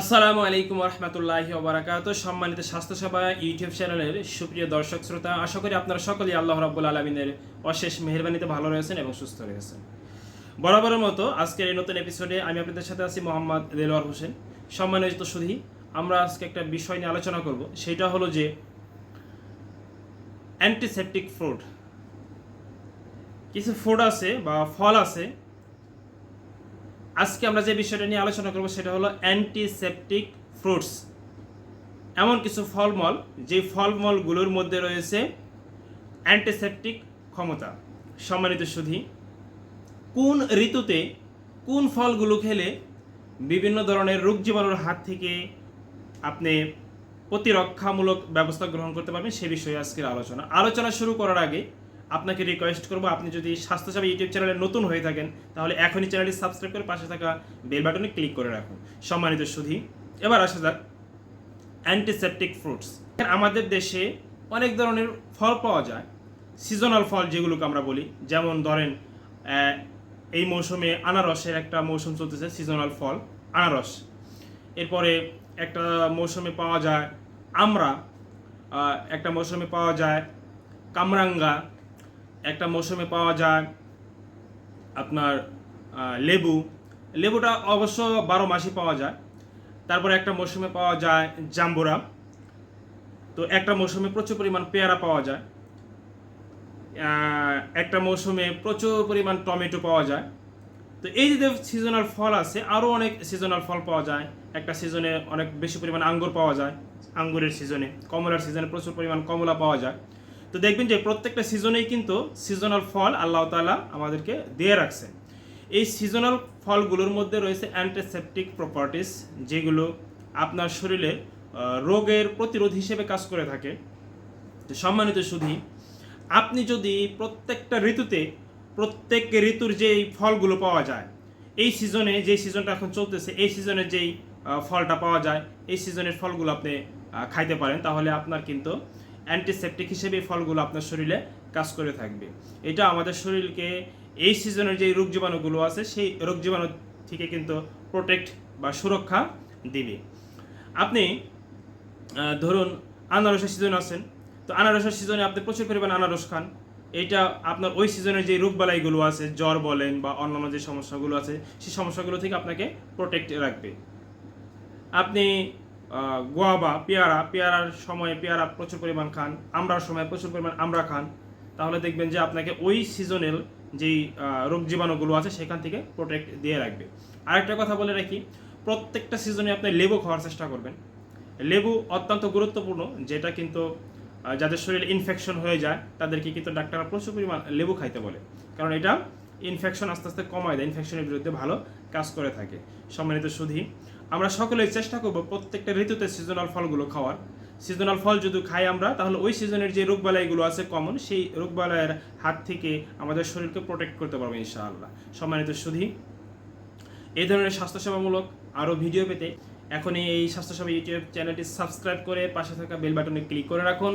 আসসালামু আলাইকুম রহমতুল্লাহি ওবরাকাত। সম্মানিত স্বাস্থ্যসেবা ইউটিউব চ্যানেলের সুপ্রিয় দর্শক শ্রোতা, আশা করি আপনারা সকলেই আল্লাহ রাব্বুল আলমিনের অশেষ মেহরবানিতে ভালো রয়েছেন এবং সুস্থ রয়েছেন। বরাবরের মতো আজকের এই নতুন এপিসোডে আমি আপনাদের সাথে আছি মোহাম্মদ দেলোয়ার হোসেন। সম্মানিত সুধী, আমরা আজকে একটা বিষয় নিয়ে আলোচনা করব। সেটা হলো যে অ্যান্টিসেপটিক ফ্রুট কিছু ফুড আছে বা ফল আছে আজকে আমরা যে বিষয়টা নিয়ে আলোচনা করব সেটা হলো অ্যান্টিসেপটিক ফ্রুটস এমন কিছু ফলমল যে ফলমলগুলোর মধ্যে রয়েছে অ্যান্টিসেপটিক ক্ষমতা, সম্মানিত সুধী, কোন ঋতুতে কোন ফলগুলো খেলে বিভিন্ন ধরনের রোগ জীবাণুর হাত থেকে আপনি প্রতিরক্ষামূলক ব্যবস্থা গ্রহণ করতে পারবেন, সে বিষয়ে আজকের আলোচনা। আলোচনা শুরু করার আগে আপনাকে রিকোয়েস্ট করব, আপনি যদি স্বাস্থ্যসেবা ইউটিউব চ্যানেলে নতুন হয়ে থাকেন, তাহলে এখনই চ্যানেলটি সাবস্ক্রাইব করে পাশে থাকা বেল বাটনে ক্লিক করে রাখুন। সম্মানিত সুধী, এবার আসা যাক অ্যান্টিসেপটিক ফ্রুটস আমাদের দেশে অনেক ধরনের ফল পাওয়া যায় সিজনাল ফল যেগুলোকে আমরা বলি। যেমন ধরেন এই মৌসুমে আনারসের একটা মৌসুম চলতেছে সিজনাল ফল, আনারস। এরপরে একটা মৌসুমে পাওয়া যায় আমরা একটা মৌসুমে পাওয়া যায় কামরাঙ্গা একটা মৌসুমে পাওয়া যায় আপনার লেবু। লেবুটা অবশ্য বারো মাসই পাওয়া যায়। তারপরে একটা মৌসুমে পাওয়া যায় জাম্বুরা। তো একটা মৌসুমে প্রচুর পরিমাণ পেয়ারা পাওয়া যায়। একটা মৌসুমে প্রচুর পরিমাণ টমেটো পাওয়া যায়। তো এই যে সিজনাল ফল আছে, আরও অনেক সিজনাল ফল পাওয়া যায়। একটা সিজনে অনেক বেশি পরিমাণ আঙ্গুর পাওয়া যায়। আঙ্গুরের সিজনে কমলার সিজনে প্রচুর পরিমাণ কমলা পাওয়া যায়। তো দেখবেন যে প্রত্যেকটা সিজনেই কিন্তু সিজনাল ফল আল্লাহ তাআলা আমাদেরকে দিয়ে রাখছেন। এই সিজনাল ফলগুলোর মধ্যে রয়েছে অ্যান্টিসেপটিক প্রপার্টিস যেগুলো আপনার শরীরে রোগের প্রতিরোধ হিসেবে কাজ করে থাকে। সম্মানিত সুধী, আপনি যদি প্রত্যেকটা ঋতুতে, প্রত্যেক ঋতুর যেই ফলগুলো পাওয়া যায়, এই সিজনে যে সিজনটা এখন চলতেছে, এই সিজনে যেই ফলটা পাওয়া যায়, এই সিজনের ফলগুলো আপনি খাইতে পারেন, তাহলে আপনার কিন্তু অ্যান্টিসেপটিক হিসেবে ফলগুলো আপনার শরীরে কাজ করে থাকবে। এটা আমাদের শরীরকে এই সিজনের যে রোগ জীবাণুগুলো আছে, সেই রোগ জীবাণু থেকে কিন্তু প্রোটেক্ট বা সুরক্ষা দিবে। আপনি ধরুন আনারসের সিজন আছেন, তো আনারসের সিজনে আপনি প্রচুর পরিমাণ আনারস খান। এটা আপনার ওই সিজনের যে রোগবালাইগুলো আছে, জ্বর বলেন বা অন্যান্য যে সমস্যাগুলো আছে, সেই সমস্যাগুলো থেকে আপনাকে প্রোটেক্ট রাখবে। আপনি গোয়াবা, পেয়ারা, পেয়ারার সময় পেয়ারা প্রচুর পরিমাণ খান, আমরার সময় প্রচুর পরিমাণ আমরা খান, তাহলে দেখবেন যে আপনাকে ওই সিজনের যেই রোগ জীবাণুগুলো আছে সেখান থেকে প্রোটেক্ট দিয়ে রাখবে। আরেকটা কথা বলে রাখি, প্রত্যেকটা সিজনে আপনি লেবু খাওয়ার চেষ্টা করবেন। লেবু অত্যন্ত গুরুত্বপূর্ণ, যেটা কিন্তু যাদের শরীরে ইনফেকশন হয়ে যায়, তাদেরকে কিন্তু ডাক্তাররা প্রচুর পরিমাণ লেবু খাইতে বলে। কারণ এটা ইনফেকশন আস্তে আস্তে কমায় দেয় ইনফেকশনের বিরুদ্ধে ভালো কাজ করে থাকে। সম্মানিত সুধী আমরা সকলেই চেষ্টা করব প্রত্যেকটা ঋতুতে সিজনাল ফলগুলো খাওয়ার। সিজনাল ফল যদি খাই আমরা, তাহলে ওই সিজনের যে রোগবালাইগুলো আছে কমন সেই রোগবালাইয়ের হাত থেকে আমাদের শরীরকে প্রোটেক্ট করতে পারব ইনশাআল্লাহ। সম্মানিত সুধী, এই ধরনের স্বাস্থ্যসেবামূলক আরও ভিডিও পেতে এখনই এই স্বাস্থ্যসেবা ইউটিউব চ্যানেলটি সাবস্ক্রাইব করে পাশে থাকা বেল বাটনে ক্লিক করে রাখুন।